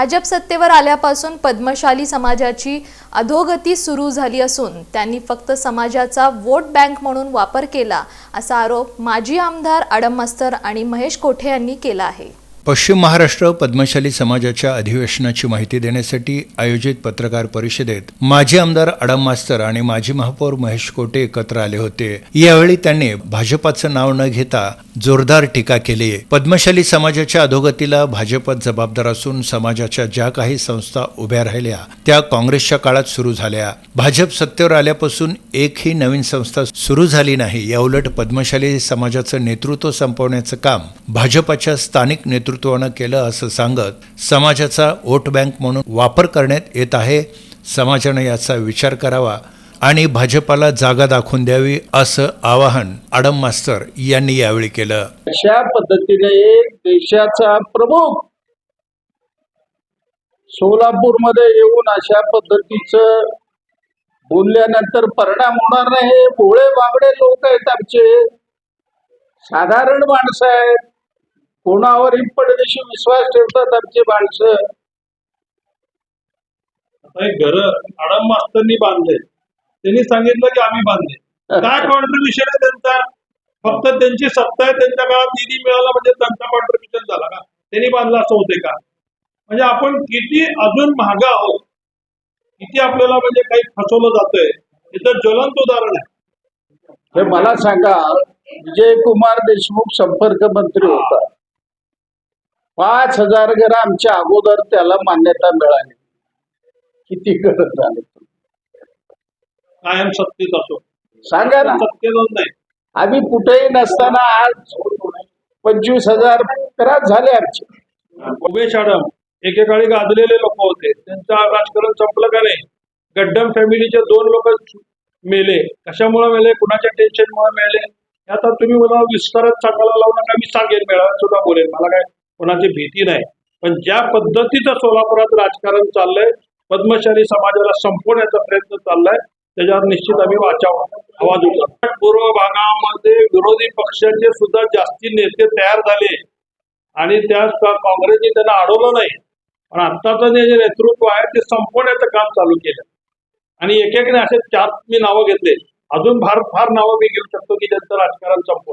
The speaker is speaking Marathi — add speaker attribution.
Speaker 1: भाजप सत्तेवर आल्यापासून पद्मशाली समाजाची अधोगती सुरू झाली असून त्यांनी फक्त समाजाचा वोट बँक म्हणून वापर केला असा आरोप माजी आमदार आडम मस्तर आणि महेश कोठे यांनी केला आहे.
Speaker 2: पश्चिम महाराष्ट्र पद्मशाली समाजाच्या अधिवेशनाची माहिती देण्यासाठी आयोजित पत्रकार परिषदेत माजी आमदार अडम मास्तर आणि माजी महापौर महेश कोटे एकत्र आले होते. यावेळी त्यांनी भाजपाचं नाव न घेता जोरदार टीका केली. पद्मशाली समाजाच्या अधोगतीला भाजपच जबाबदार असून समाजाच्या ज्या काही संस्था उभ्या राहिल्या त्या काँग्रेसच्या काळात सुरू झाल्या. भाजप सत्तेवर आल्यापासून एकही नवीन संस्था सुरू झाली नाही. याउलट पद्मशाली समाजाचं नेतृत्व संपवण्याचं काम भाजपाच्या स्थानिक नेतृत्व नेतृत्वानं केलं असं सांगत समाजाचा वोट बँक म्हणून वापर करण्यात येत आहे. समाजानं याचा विचार करावा आणि भाजपाला जागा दाखवून द्यावी असं आवाहन आडम मास्तर यांनी यावेळी केलं.
Speaker 3: अशा पद्धतीने एक देशाचा प्रमुख सोलापूरमध्ये येऊन अशा पद्धतीचं बोलल्यानंतर परिणाम होणार नाही हे भोळे बाबडे लोक आहेत आमचे. साधारण माणसं आहेत. कोणावरही पडदेशी विश्वास ठेवतात आमची माणसं?
Speaker 4: आता घर आडम मास्तरनी बांधले. त्यांनी सांगितलं की आम्ही बांधले. काय कॉन्ट्रीब्युशन आहे त्यांचा? फक्त त्यांची सत्ता आहे त्यांच्या काळात निधी मिळाला म्हणजे त्यांचा कॉन्ट्रीब्युशन झाला का? त्यांनी बांधला असं होते का? म्हणजे आपण किती अजून महाग आहोत किती आपल्याला म्हणजे काही फसवलं जातंय याचं ज्वलंत उदाहरण आहे.
Speaker 3: हे मला सांगा विजय कुमार देशमुख संपर्क मंत्री होता. पाच हजार घर आमच्या अगोदर त्याला मान्यता मिळाली. किती घर झाले?
Speaker 4: कायम सत्तेत असो.
Speaker 3: सांगा ना.
Speaker 4: सत्तेतच नाही.
Speaker 3: आम्ही कुठेही नसताना आज पंचवीस हजार त्रास झाले आमचे.
Speaker 4: उमेश आडम एकेकाळी गाजलेले लोक होते. त्यांचं राजकारण संपलं का नाही? गड्डम फॅमिलीचे दोन लोक मेले. कशामुळे मेले? कुणाच्या टेन्शनमुळे मेले? आता तुम्ही मला विस्तारात सांगायला लावू नका. मी सांगेन मेळाव्यात सुद्धा बोलेन. मला काय कोणाची भीती नाही. पण ज्या पद्धतीचं सोलापुरात राजकारण चाललंय पद्मशाली समाजाला संपवण्याचा प्रयत्न चाललाय त्याच्यावर निश्चित आम्ही वाचाव आवाज उठवतो. पूर्व भागामध्ये विरोधी पक्षाचे सुद्धा जास्ती नेते तयार झाले. आणि त्या काँग्रेसने त्यांना अडवलं नाही. पण आत्ताचं जे जे नेतृत्व आहे ते संपवण्याचं काम चालू केलं. आणि एकेकने असे चार मी नावं घेतले. अजून फार फार नावं मी घेऊ शकतो की ज्यांचं राजकारण संपवलं.